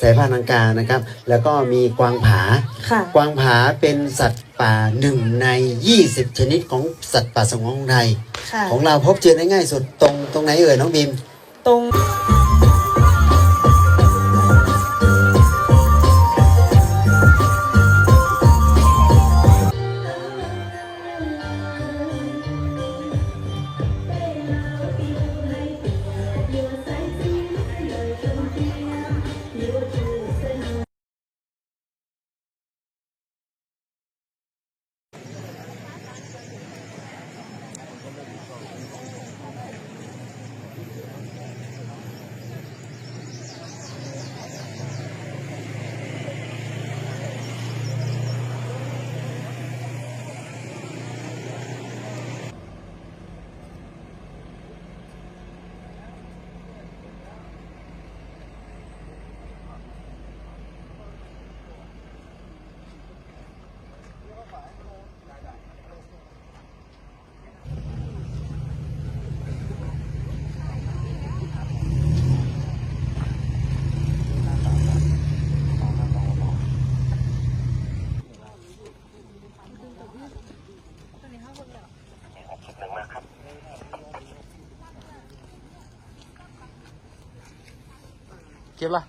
สายพันธุ์อังกานะครับ แล้วก็มีกวางผา ค่ะ กวางผาเป็นสัตว์ป่าหนึ่งใน 20 ชนิดของสัตว์ป่าสงวนของไทย ค่ะ ของเราพบเจอได้ง่ายสุดตรงตรงไหนเอ่ยน้องบีม ตรง 接吧。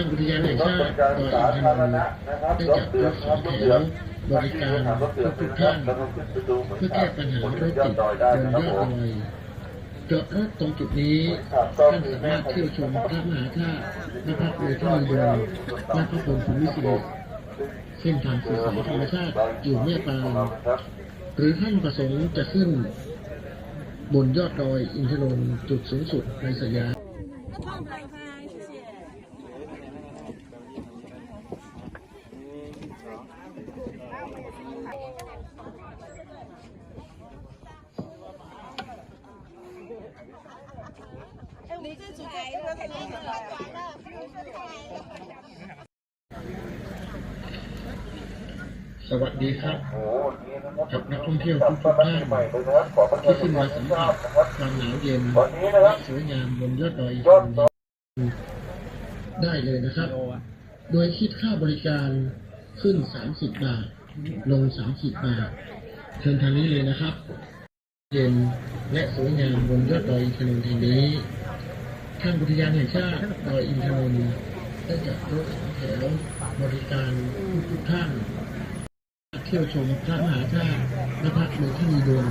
างอุทยานแห่งชาติดอยอินทนนท์ได้จัดรถสองแถวบริการทุกท่านเพื่อแก้ปัญหารถติดบนยอดดอยจอดรถตรงจุดนี้ท่านสามารถเที่ยวชมพระมหาธาตุและพระเวทีเดินและพระพรมภูมิสิริเส้นทางสื่อสารธรรมชาติอยู่แม่ปานหรือท่านประสงค์จะขึ้น บนยอดดอยอินทนนท์จุดสูงสุดในสยาม สวัสดีครับกับนักท่องเที่ยวทุกทุกๆท่านที่ขึ้นมาสัมผัสความหนาวเย็นและสวยงามบนยอดดอยอินทนนท์ได้เลยนะครับ โดยคิดค่าบริการขึ้น 30 บาท ลง 30 บาทเชิญทางนี้เลยนะครับ เย็นและสวยงามบนยอดดอยอินทนนท์แห่งนี้ทางอุทยานแห่งชาติดอยอินทนนท์ได้จัดรถสองแถวบริการทุกๆท่าน เที่ยวชมพระมหาธาตุและพระเมรุนีดล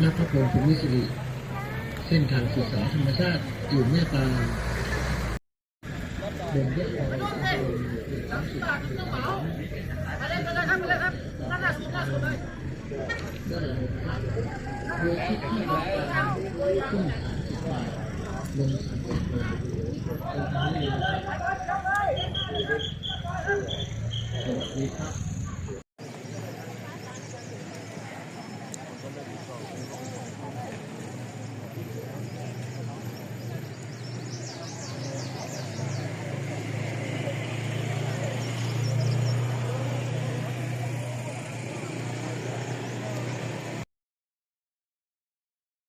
และพระพรหมภูมิสิริเส้นทางศึกษาธรรมชาติอยู่แม่ปาบนยอดดอยอินทนนท์สามสิบได้เลยครับโดยที่ที่บริการขึ้นสามสิบบาทลงสามสิบบาทตรงนี้เยนะครับสวัสดีครับ